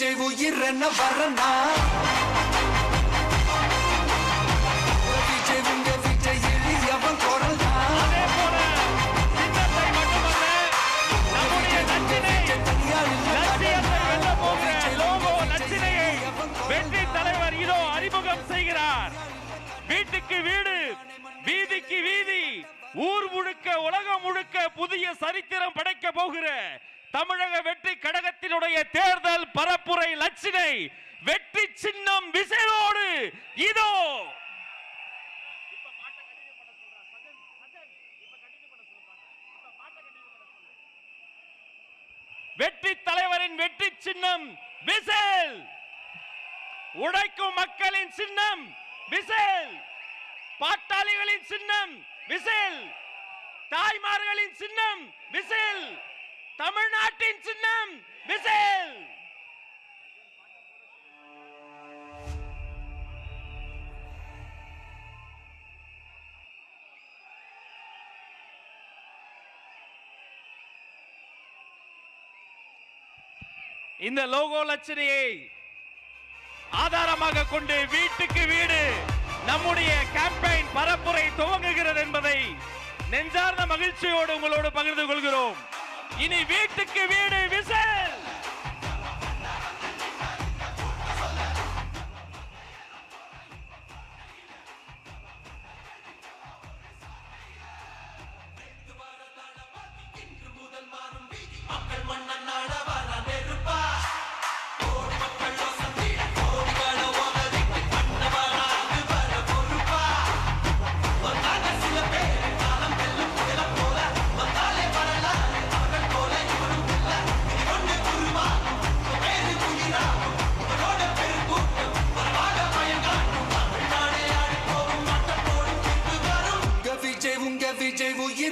உங்க விஜய் உயிர் என்ன வரனா. விஜய் உங்க விஜய் எளியவன் குரல் நம்முடைய நச்சினை லோகோ வெற்றி தலைவர் இதோ அறிமுகம் செய்கிறார். வீட்டுக்கு வீடு வீதிக்கு வீதி ஊர் முழுக்க உலகம் முழுக்க புதிய சரித்திரம் படைக்க போகிற தமிழக வெற்றி கழகத்தினுடைய தேர்தல் பரப்புரை லட்சினை வெற்றி சின்னம் விசையோடு இதோ. வெற்றி தலைவரின் வெற்றி சின்னம் விசில் உடைக்கும் மக்களின் சின்னம் விசில் பாட்டாளிகளின் சின்னம் விசில் தாய்மார்களின் சின்னம் விசில் தமிழ்நாட்டின் சின்னம் விசில். இந்த லோகோ லட்சணையை ஆதாரமாக கொண்டு வீட்டுக்கு வீடு நம்முடைய கேம்பெயின் பரப்புரை துவங்குகிறது என்பதை நெஞ்சார்ந்த மகிழ்ச்சியோடு உங்களோடு பகிர்ந்து கொள்கிறோம். இனி வீட்டுக்கு வீடு விசை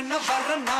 என்ன வரனா